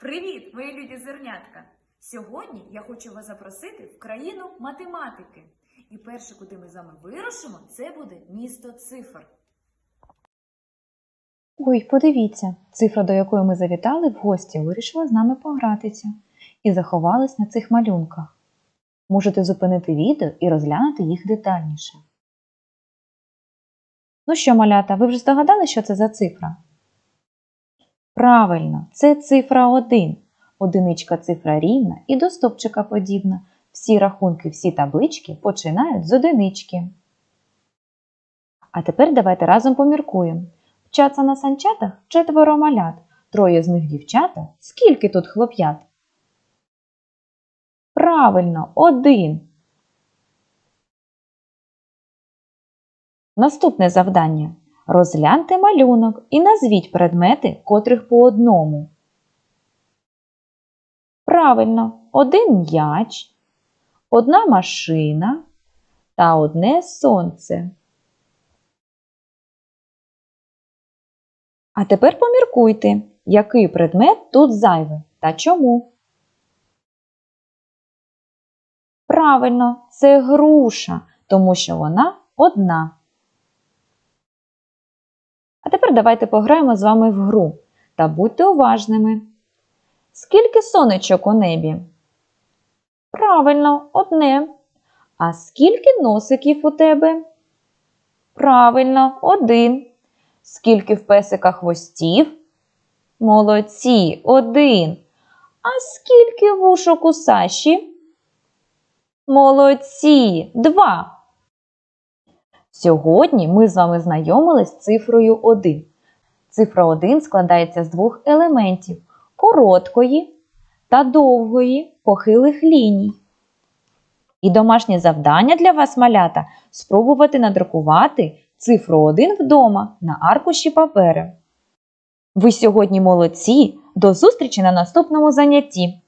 Привіт, мої любі зернятка! Сьогодні я хочу вас запросити в країну математики. І перше, куди ми з вами вирушимо, це буде місто цифр. Ой, подивіться, цифра, до якої ми завітали в гості, вирішила з нами погратися і заховалась на цих малюнках. Можете зупинити відео і розглянути їх детальніше. Ну що, малята, ви вже здогадали, що це за цифра? Правильно, це цифра 1. Одиничка цифра рівна і до стопчика подібна. Всі рахунки, всі таблички починають з одинички. А тепер давайте разом поміркуємо. Вчаться на санчатах четверо малят, троє з них дівчата. Скільки тут хлоп'ят? Правильно, один. Наступне завдання. Розгляньте малюнок і назвіть предмети, котрих по одному. Правильно, один м'яч, одна машина та одне сонце. А тепер поміркуйте, який предмет тут зайвий та чому. Правильно, це груша, тому що вона одна. Давайте пограємо з вами в гру та будьте уважними. Скільки сонечок у небі? Правильно, одне. А скільки носиків у тебе? Правильно, один. Скільки в песика хвостів? Молодці, один. А скільки вушок у Саші? Молодці, два. Сьогодні ми з вами знайомились з цифрою 1. Цифра 1 складається з двох елементів короткої та довгої похилих ліній. І домашнє завдання для вас, малята, спробувати надрукувати цифру 1 вдома на аркуші паперу. Ви сьогодні молодці! До зустрічі на наступному занятті!